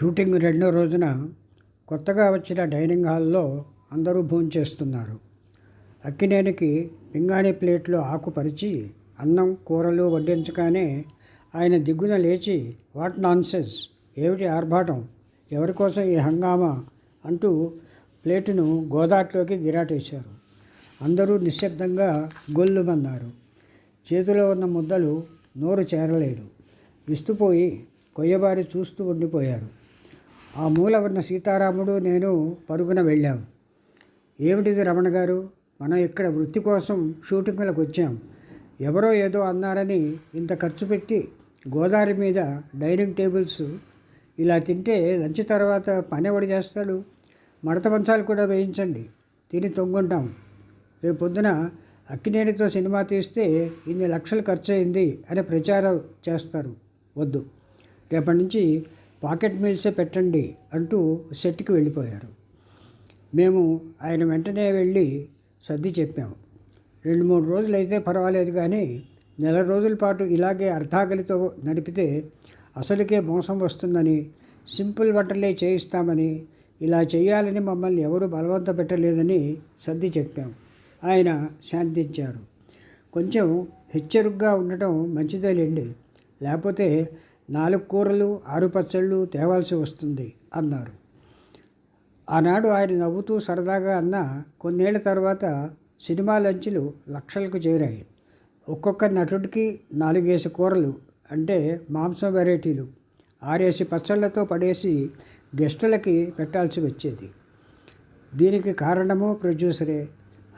Shooting రెండో రోజున కొత్తగా వచ్చిన డైనింగ్ హాల్లో అందరూ భోంచేస్తున్నారు. అక్కినేనికి పింగాణి ప్లేట్లో ఆకుపరిచి అన్నం కూరలు వడ్డించగానే ఆయన దిగ్గున లేచి వాట్ నాన్సెన్స్? ఏమిటి ఆర్భాటం? ఎవరి కోసం ఈ హంగామా? అంటూ ప్లేటును గోదాట్లోకి గిరాటేశారు. అందరూ నిశ్శబ్దంగా గొల్లుమన్నారు. చేతిలో ఉన్న ముద్దలు నోరు చేరలేదు. విస్తుపోయి కొయ్యబారి చూస్తూ ఉండిపోయారు. ఆ మూల ఉన్న సీతారాముడు నేను పరుగున వెళ్ళాం. ఏమిటిది రమణ గారు? మనం ఇక్కడ వృత్తి కోసం షూటింగ్లకు వచ్చాం. ఎవరో ఏదో అన్నారని ఇంత ఖర్చు పెట్టి గోదావరి మీద డైనింగ్ టేబుల్స్ ఇలా తింటే లంచ్ తర్వాత పని ఎవడు చేస్తాడు? మడత మంచాలు కూడా వేయించండి. తిని తొంగుంటాం. రేపు పొద్దున అక్కినేనితో సినిమా తీస్తే ఇన్ని లక్షలు ఖర్చు అయింది అని ప్రచారం చేస్తారు. వద్దు. రేపటి నుంచి పాకెట్ మీల్సే పెట్టండి అంటూ సెట్కి వెళ్ళిపోయారు. మేము ఆయన వెంటనే వెళ్ళి సర్ది చెప్పాము. రెండు మూడు రోజులు అయితే పర్వాలేదు కానీ నెల రోజుల పాటు ఇలాగే అర్ధాకలితో నడిపితే అసలుకే మోసం వస్తుందని సింపుల్ వంటలే చేయిస్తామని ఇలా చేయాలని మమ్మల్ని ఎవరు బలవంత పెట్టలేదని సర్ది చెప్పాం ఆయన శాంతించారు. కొంచెం హెచ్చరుగ్గా ఉండటం మంచిదే లేండి లేకపోతే నాలుగు కూరలు ఆరు పచ్చళ్ళు తేవాల్సి వస్తుంది అన్నారు. ఆనాడు ఆయన నవ్వుతూ సరదాగా అన్న కొన్నేళ్ళ తర్వాత సినిమా లంచులు లక్షలకు చేరాయి. ఒక్కొక్క నటుడికి నాలుగేసి కూరలు అంటే మాంసం వెరైటీలు ఆరేసి పచ్చళ్ళతో పడేసి గెస్టులకి పెట్టాల్సి వచ్చేది. దీనికి కారణము ప్రొడ్యూసరే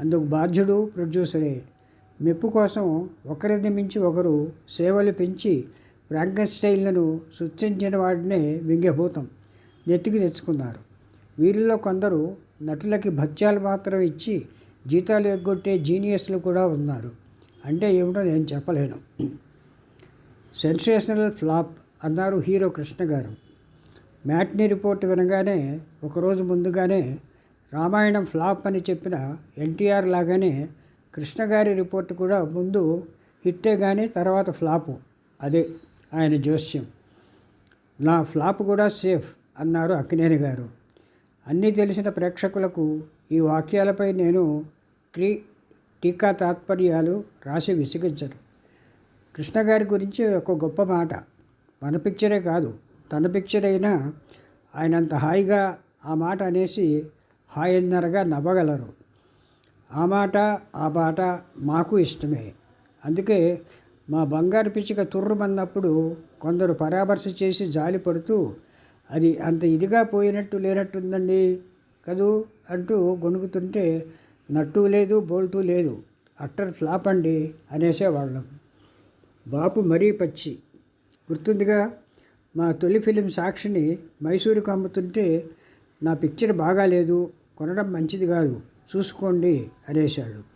అందుకు బాధ్యుడు ప్రొడ్యూసరే. మెప్పు కోసం ఒకరిని మించి ఒకరు సేవలు పెంచి ఫ్రాంకెన్స్టైన్లను సృష్టించిన వాడినే వింగభూతం నెత్తికి తెచ్చుకున్నారు. వీరిలో కొందరు నటులకి భత్యాలు మాత్రం ఇచ్చి జీతాలు ఎగ్గొట్టే జీనియస్లు కూడా ఉన్నారు. అంటే ఏమిటో నేను చెప్పలేను. సెన్సేషనల్ ఫ్లాప్ అన్నారు hero Krishna garu. Matinee report వినగానే ఒకరోజు ముందుగానే రామాయణం ఫ్లాప్ అని చెప్పిన ఎన్టీఆర్ లాగానే కృష్ణ గారి రిపోర్ట్ కూడా ముందు హిట్టే కానీ తర్వాత ఫ్లాపు. అదే ఆయన జోస్యం. నా ఫ్లాప్ కూడా సేఫ్ అన్నారు అక్కినేని గారు. అన్నీ తెలిసిన ప్రేక్షకులకు ఈ వాక్యాలపై నేను క్రీ టీకా తాత్పర్యాలు రాసి విసిగించను. కృష్ణ గారి గురించి ఒక గొప్ప మాట. మన పిక్చరే కాదు తన పిక్చర్ అయినా ఆయనంత హాయిగా ఆ మాట అనేసి హాయిన్నరగా నవ్వగలరు. ఆ మాట ఆ పాట మాకు ఇష్టమే. అందుకే మా బంగారు పిచ్చిక తుర్రుమన్నప్పుడు కొందరు పరామర్శ చేసి జాలి పడుతూ అది అంత ఇదిగా పోయినట్టు లేనట్టుందండి కదూ అంటూ గొణుకుతుంటే నట్టు లేదు బోల్టు లేదు అట్టర్ ఫ్లాప్ అండి అనేసేవాళ్ళం. బాపు మరీ పచ్చి. గుర్తుందిగా మా తొలి ఫిలిం సాక్షిని మైసూరుకు అమ్ముతుంటే నా పిక్చర్ బాగాలేదు కొనడం మంచిది కాదు చూసుకోండి అనేశాడు.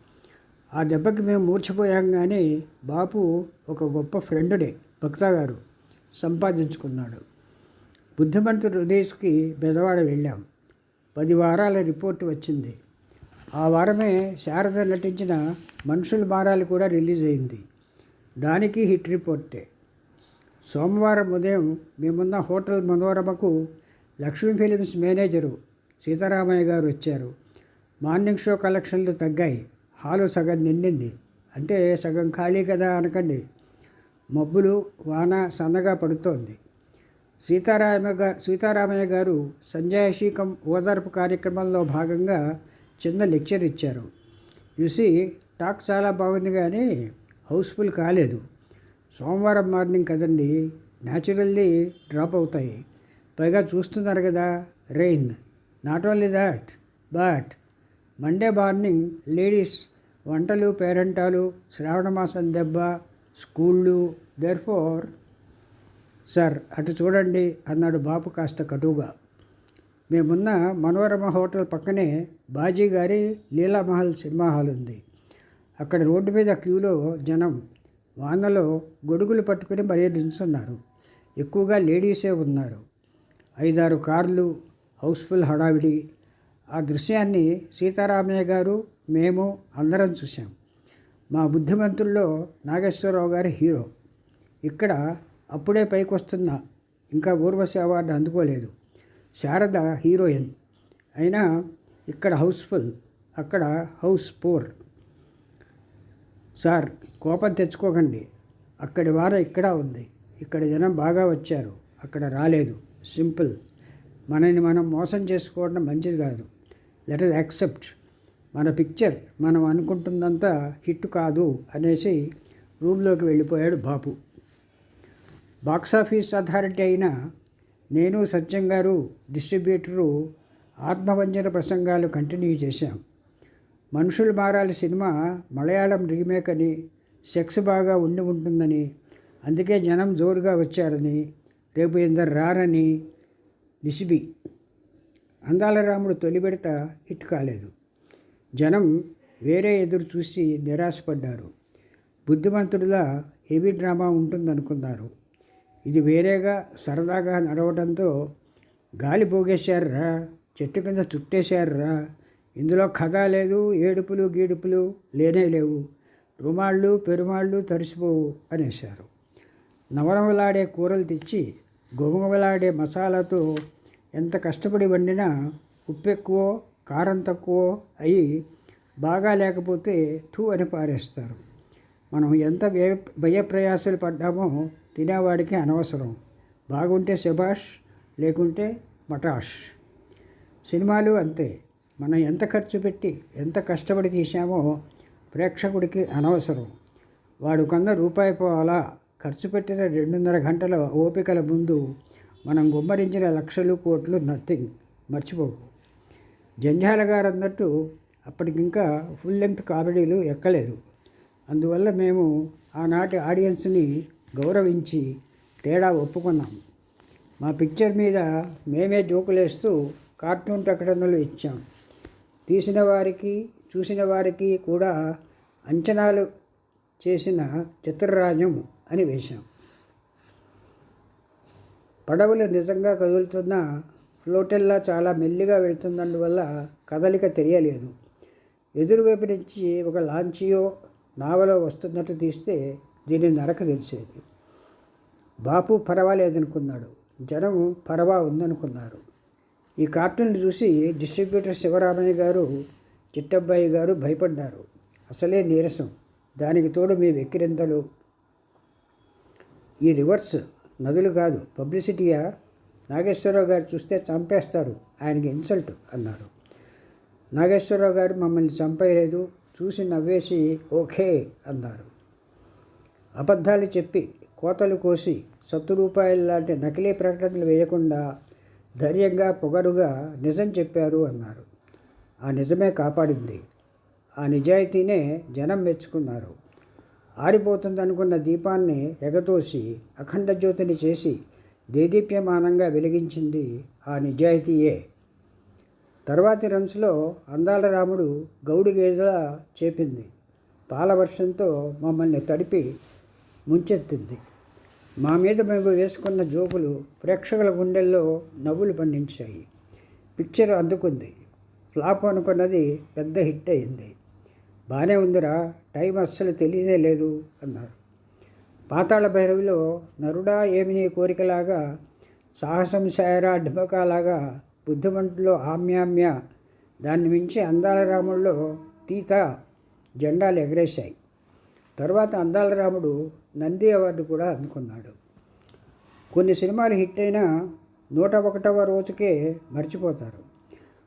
ఆ దెబ్బకి మేము మూర్చిపోయాం కానీ బాపు ఒక గొప్ప ఫ్రెండుడే భక్తా గారు సంపాదించుకున్నాడు. బుద్ధిమంతుడు రిలీజ్కి బెదవాడ వెళ్ళాం. పది వారాల రిపోర్ట్ వచ్చింది. ఆ వారమే శారద నటించిన మనుషుల మారాలు కూడా రిలీజ్ అయింది. దానికి హిట్ రిపోర్టే. సోమవారం ఉదయం మేమున్న హోటల్ మనోరమకు లక్ష్మీ ఫిలిమ్స్ మేనేజరు సీతారామయ్య గారు వచ్చారు. మార్నింగ్ షో కలెక్షన్లు తగ్గాయి. హాలు సగం నిండింది. అంటే సగం ఖాళీ కదా అనకండి. మబ్బులు వాన సన్నగా పడుతోంది. సీతారామ సీతారామయ్య గారు సంజయశీకం ఓదార్పు కార్యక్రమంలో భాగంగా చిన్న లెక్చర్ ఇచ్చారు. చూసి టాక్ చాలా బాగుంది కానీ హౌస్ఫుల్ కాలేదు. సోమవారం మార్నింగ్ కదండి న్యాచురల్లీ డ్రాప్ అవుతాయి. పైగా చూస్తున్నారు కదా rain. Not only that but Monday morning ladies వంటలు పేరెంటాలు శ్రావణమాసం దెబ్బ స్కూళ్ళు దెర్ఫోర్ సార్ అటు చూడండి అన్నాడు బాపు కాస్త కటువుగా. మేమున్న మనోరమ హోటల్ పక్కనే బాజీ గారి లీలామహల్ సినిమా హాల్ ఉంది. అక్కడ రోడ్డు మీద క్యూలో జనం వానలో గొడుగులు పట్టుకుని మరీ నిల్చున్నారు ఎక్కువగా లేడీసే ఉన్నారు. ఐదారు కార్లు హౌస్ఫుల్ హడావిడి. ఆ దృశ్యాన్ని సీతారామయ్య గారు మేము అందరం చూసాం మా బుద్ధిమంతుల్లో నాగేశ్వరరావు గారి హీరో. ఇక్కడ అప్పుడే పైకొస్తున్న ఇంకా ఊర్వశి అవార్డు అందుకోలేదు. శారద హీరోయిన్. అయినా ఇక్కడ హౌస్ఫుల్ అక్కడ హౌస్ పూర్. సార్ కోపం తెచ్చుకోకండి. అక్కడి వార ఇక్కడ ఉంది. ఇక్కడ జనం బాగా వచ్చారు. అక్కడ రాలేదు. సింపుల్. మనని మనం మోసం చేసుకోవడం మంచిది కాదు. Let us accept. మన పిక్చర్ మనం అనుకుంటుందంతా హిట్ కాదు అనేసి రూమ్లోకి వెళ్ళిపోయాడు బాపు. బాక్సాఫీస్ అథారిటీ అయిన నేను సత్యం గారు డిస్ట్రిబ్యూటరు ఆత్మవంచన ప్రసంగాలు కంటిన్యూ చేశాం. మనుషులు మారాలి సినిమా మలయాళం రీమేక్ అని సెక్స్ బాగా ఉండి ఉంటుందని అందుకే జనం జోరుగా వచ్చారని రేపు ఇందరు రారని నిసిబి. అందాల రాముడు తొలి హిట్ కాలేదు. జనం వేరే ఎదురు చూసి నిరాశపడ్డారు. బుద్ధిమంతుడిలా హెవీ డ్రామా ఉంటుందనుకున్నారు. ఇది వేరేగా సరదాగా నడవడంతో గాలి పోగేశారురా చెట్టు కింద చుట్టేశారా ఇందులో కథ లేదు ఏడుపులు గీడుపులు లేనే లేవు రుమాళ్ళు పెరుమాళ్ళు తరిసిపోవు అనేశారు. నవనవలాడే కూరలు తెచ్చి గుమగుమలాడే మసాలాతో ఎంత కష్టపడి వండినా ఉప్పెక్కువో కారం తక్కువ అయి బాగా లేకపోతే థూ అని పారేస్తారు. మనం ఎంత వ్యయ భయప్రయాసాలు పడ్డామో తినేవాడికి అనవసరం. బాగుంటే శభాష్ లేకుంటే మటాష్. సినిమాలు అంతే. మనం ఎంత ఖర్చు పెట్టి ఎంత కష్టపడి తీసామో ప్రేక్షకుడికి అనవసరం. వాడు కన్న రూపాయి పోవాలా ఖర్చు పెట్టిన రెండున్నర గంటల ఓపికల ముందు మనం గుమ్మరించిన లక్షలు కోట్లు నథింగ్. మర్చిపోకు. జంజాల గారు అన్నట్టు అప్పటికింకా ఫుల్ లెంగ్త్ కామెడీలు ఎక్కలేదు. అందువల్ల మేము ఆనాటి ఆడియన్స్ని గౌరవించి తేడా ఒప్పుకున్నాం మా పిక్చర్ మీద మేమే జోకులేస్తూ కార్టూన్ ప్రకటనలు ఇచ్చాం. తీసిన వారికి చూసిన వారికి కూడా అంచనాలు చేసిన చిత్రరాజ్యం అని వేశాం. పడవలు నిజంగా కదులుతున్న ఫ్లోటెల్లా చాలా మెల్లిగా వెళ్తున్నందువల్ల కదలిక తెలియలేదు. ఎదురువైపు నుంచి ఒక లాంచియో నావలో వస్తున్నట్టు తీస్తే దీని నరక తెలిసేది. బాపు పర్వాలేదనుకున్నాడు. జనం పరవా ఉందనుకున్నారు. ఈ కార్టూన్ చూసి డిస్ట్రిబ్యూటర్ శివరామయ్య గారు చిట్టబ్బాయి గారు భయపడ్డారు. అసలే నీరసం. దానికి తోడు మీ వెక్కిరింతలు. ఈ రివర్స్ నదులు కాదు పబ్లిసిటీయా? నాగేశ్వరరావు గారు చూస్తే చంపేస్తారు. ఆయనకి ఇన్సల్ట్ అన్నారు. నాగేశ్వరరావు గారు మమ్మల్ని చంపేయలేదు చూసి నవ్వేసి ఓకే అన్నారు. అబద్ధాలు చెప్పి కోతలు కోసి సత్తు రూపాయలు లాంటి నకిలీ ప్రకటనలు వేయకుండా ధైర్యంగా పొగరుగా నిజం చెప్పారు అన్నారు. ఆ నిజమే కాపాడింది. ఆ నిజాయితీనే జనం మెచ్చుకున్నారు. ఆరిపోతుందనుకున్న దీపాన్ని ఎగతోసి అఖండ జ్యోతిని చేసి దేదీప్యమానంగా వెలిగించింది ఆ నిజాయితీయే. తర్వాతి రన్స్లో అందాల రాముడు గౌడి గేదెలా చేపింది. పాలవర్షంతో మమ్మల్ని తడిపి ముంచెత్తింది. మా మీద మేము వేసుకున్న జోకులు ప్రేక్షకుల గుండెల్లో నవ్వులు పండించాయి. పిక్చర్ అందుకుంది. ఫ్లాప్ అనుకున్నది పెద్ద హిట్ అయింది. బాగానే ఉందిరా టైం అస్సలు తెలియదే లేదు అన్నారు. పాతాళ భైరవిలో నరుడా ఏమి నీ కోరికలాగా సాహసం శాయరా ఢిమకాలాగా బుద్ధిమంతులో ఆమ్యామ్య దాన్ని మించి అందాల రాముల్లో తీత జెండాలు ఎగరేశాయి. తర్వాత అందాల రాముడు నంది అవార్డు కూడా అందుకున్నాడు. కొన్ని సినిమాలు హిట్ అయినా నూట ఒకటవ రోజుకే మర్చిపోతారు.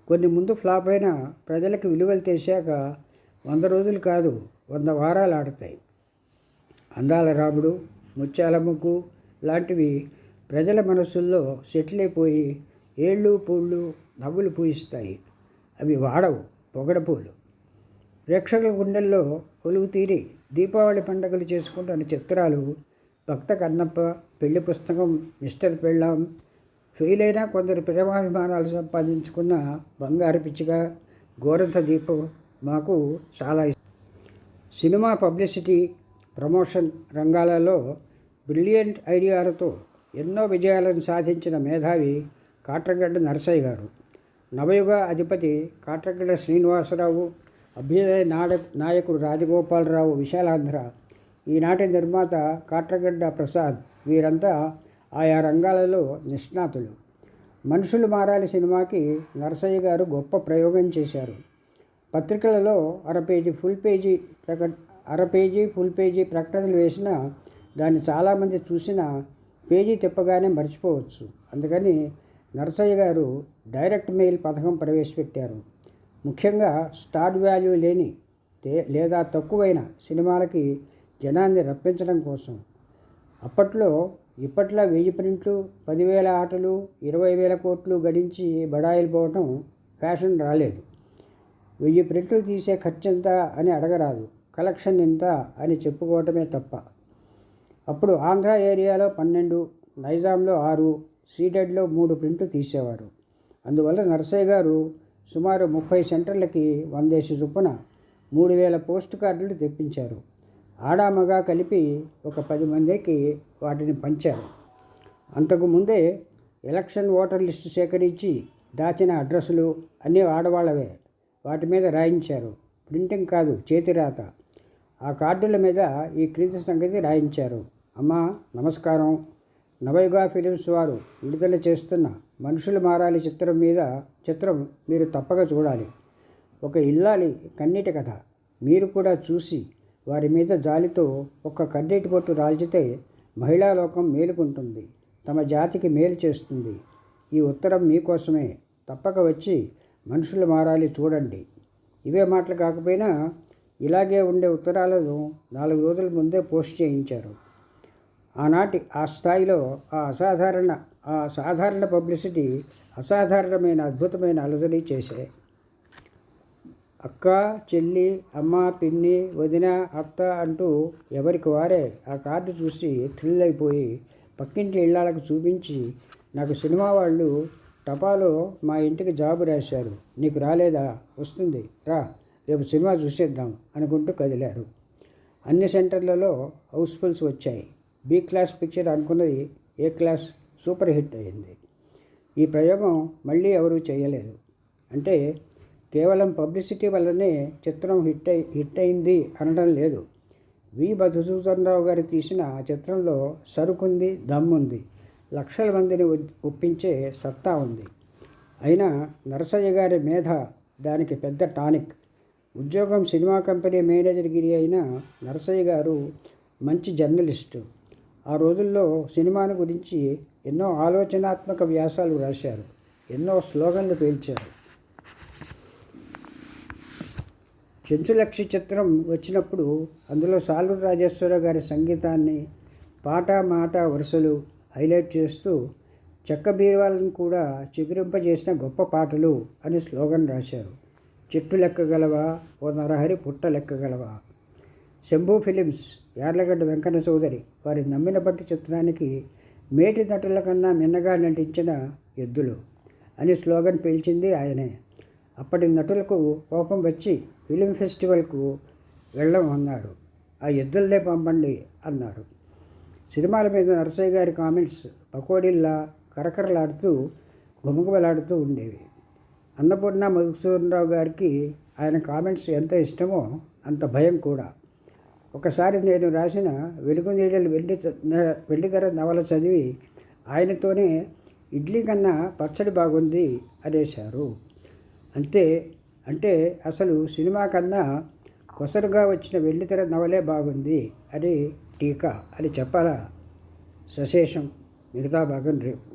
కొన్ని ముందు ఫ్లాప్ అయినా ప్రజలకు విలువలు తెశాక వంద రోజులు కాదు వంద వారాలు ఆడతాయి. అందాల రాముడు ముత్యాల ముగ్గు లాంటివి ప్రజల మనసుల్లో సెటిల్ అయిపోయి ఏళ్ళు పూళ్ళు నవ్వులు పూయిస్తాయి. అవి వాడవు పొగడపూలు ప్రేక్షకుల గుండెల్లో కొలువు తీరి దీపావళి పండుగలు చేసుకుంటున్న చిత్రాలు భక్త కన్నప్ప పెళ్ళి పుస్తకం మిస్టర్ పెళ్ళాం ఫెయిల్ అయినా కొందరు ప్రేమాభిమానాలు సంపాదించుకున్న బంగారు పిచ్చిగా గోరంత దీపం మాకు చాలా ఇష్టం. సినిమా పబ్లిసిటీ ప్రమోషన్ రంగాలలో బ్రిలియంట్ ఐడియాలతో ఎన్నో విజయాలను సాధించిన మేధావి కాట్రగడ్డ నరసయ్య గారు. నవయుగ అధిపతి కాట్రగడ్డ శ్రీనివాసరావు అభ్యుదయ నాడ నాయకుడు రాజగోపాలరావు విశాలాంధ్ర ఈనాటి నిర్మాత కాట్రగడ్డ ప్రసాద్ వీరంతా ఆయా రంగాలలో నిష్ణాతులు. మనుషులు మారాలి సినిమాకి నరసయ్య గారు గొప్ప ప్రయోగం చేశారు. పత్రికలలో అర పేజీ ఫుల్ పేజీ ప్రక అర పేజీ ఫుల్ పేజీ ప్రకటనలు వేసిన దాన్ని చాలామంది చూసిన పేజీ తిప్పగానే మర్చిపోవచ్చు. అందుకని నరసయ్య గారు డైరెక్ట్ మెయిల్ పథకం ప్రవేశపెట్టారు. ముఖ్యంగా స్టార్ వాల్యూ లేని లేదా తక్కువైన సినిమాలకి జనాన్ని రప్పించడం కోసం. అప్పట్లో ఇప్పట్లో వెయ్యి ప్రింట్లు పదివేల ఆటలు ఇరవై వేల కోట్లు గడించి బడాయిలు పోవటం ఫ్యాషన్ రాలేదు. వెయ్యి ప్రింట్లు తీసే ఖర్చు ఎంత అని అడగరాదు. కలెక్షన్ ఇంత అని చెప్పుకోవటమే తప్ప. అప్పుడు ఆంధ్ర ఏరియాలో పన్నెండు నైజాంలో ఆరు సీడెడ్లో మూడు ప్రింట్లు తీసేవారు. అందువల్ల నరసయ్య గారు సుమారు ముప్పై సెంటర్లకి వందేసి చొప్పున మూడు వేల పోస్ట్ కార్డులు తెప్పించారు. ఆడామగా కలిపి ఒక పది మందికి వాటిని పంచారు. అంతకు ముందే ఎలక్షన్ ఓటర్ లిస్టు సేకరించి దాచిన అడ్రస్సులు అన్నీ ఆడవాళ్ళవే వాటి మీద రాయించారు. ప్రింటింగ్ కాదు చేతిరాత. ఆ కార్డుల మీద ఈ క్రీతి సంగతి రాయించారు. అమ్మా నమస్కారం. నవయుగా ఫిలిమ్స్ వారు విడుదల చేస్తున్న మనుషులు మారాలి చిత్రం మీద చిత్రం మీరు తప్పక చూడాలి. ఒక ఇల్లాలి కన్నీటి కథ. మీరు కూడా చూసి వారి మీద జాలితో ఒక్క కన్నీటి పొట్టు రాల్చితే మహిళా లోకం మేలుకుంటుంది. తమ జాతికి మేలు చేస్తుంది. ఈ ఉత్తరం మీకోసమే తప్పక వచ్చి మనుషులు మారాలి చూడండి. ఇవే మాటలు కాకపోయినా ఇలాగే ఉండే ఉత్తరాలను నాలుగు రోజుల ముందే పోస్ట్ చేయించారు. ఆనాటి ఆ స్థాయిలో ఆ అసాధారణ ఆ సాధారణ పబ్లిసిటీ అసాధారణమైన అద్భుతమైన అలజడి చేసే అక్క చెల్లి అమ్మ పిన్ని వదిన అత్త అంటూ ఎవరికి వారే ఆ కార్డు చూసి థ్రిల్ అయిపోయి పక్కింటి ఇళ్ళకి చూపించి నాకు సినిమా వాళ్ళు టపాలో మా ఇంటికి జాబు రాశారు నీకు రాలేదా? వస్తుంది రా. రేపు సినిమా చూసేద్దాం అనుకుంటూ కదిలారు. అన్ని సెంటర్లలో హౌస్ఫుల్స్ వచ్చాయి. బి క్లాస్ పిక్చర్ అనుకున్నది ఏ క్లాస్ సూపర్ హిట్ అయింది. ఈ ప్రయోగం మళ్ళీ ఎవరూ చేయలేదు. అంటే కేవలం పబ్లిసిటీ వల్లనే చిత్రం హిట్ అయి హిట్ అయింది అనడం లేదు. వి మధుసూదనరావు గారు తీసిన ఆ చిత్రంలో సరుకుంది దమ్ముంది. లక్షల మందిని ఒప్పించే సత్తా ఉంది. అయినా నరసయ్య గారి మేధ దానికి పెద్ద టానిక్. ఉద్యోగం సినిమా కంపెనీ మేనేజర్గిరి అయిన నరసయ్య గారు మంచి జర్నలిస్టు. ఆ రోజుల్లో సినిమాను గురించి ఎన్నో ఆలోచనాత్మక వ్యాసాలు రాశారు. ఎన్నో స్లోగన్లు పేల్చారు. చెంచులక్షి చిత్రం వచ్చినప్పుడు అందులో సాలూరు రాజేశ్వరరావు గారి సంగీతాన్ని పాట మాట వరుసలు హైలైట్ చేస్తూ చెక్క బీరువాలను కూడా చిగురింపజేసిన గొప్ప పాటలు అని స్లోగన్ రాశారు. చెట్టు లెక్కగలవా ఓ నరహరి పుట్ట లెక్కగలవా శంభు ఫిలిమ్స్ యార్లగడ్డ వెంకన్న చౌదరి వారి నమ్మిన పట్టి చిత్రానికి మేటి నటుల కన్నా మిన్నగా నటించిన ఎద్దులు అని స్లోగన్ పేల్చింది ఆయనే. అప్పటి నటులకు కోపం వచ్చి ఫిలిం ఫెస్టివల్కు వెళ్ళం అన్నారు. ఆ ఎద్దులనే పంపండి అన్నారు. సినిమాల మీద నరసయ్య గారి కామెంట్స్ పకోడీల్లా కరకరలాడుతూ గుమగుమలాడుతూ ఉండేవి. అన్నపూర్ణ మధుసూదనరావు గారికి ఆయన కామెంట్స్ ఎంత ఇష్టమో అంత భయం కూడా. ఒకసారి నేను రాసిన వెలుగు నీడలు వెండి వెండితెర నవల చదివి ఆయనతోనే ఇడ్లీ కన్నా పచ్చడి బాగుంది అనేశారు. అంతే అంటే అసలు సినిమా కన్నా కొసరుగా వచ్చిన వెండితెర నవలే బాగుంది అని టీకా. అని చెప్పాలా? సశేషం మిగతా భాగం రేపు.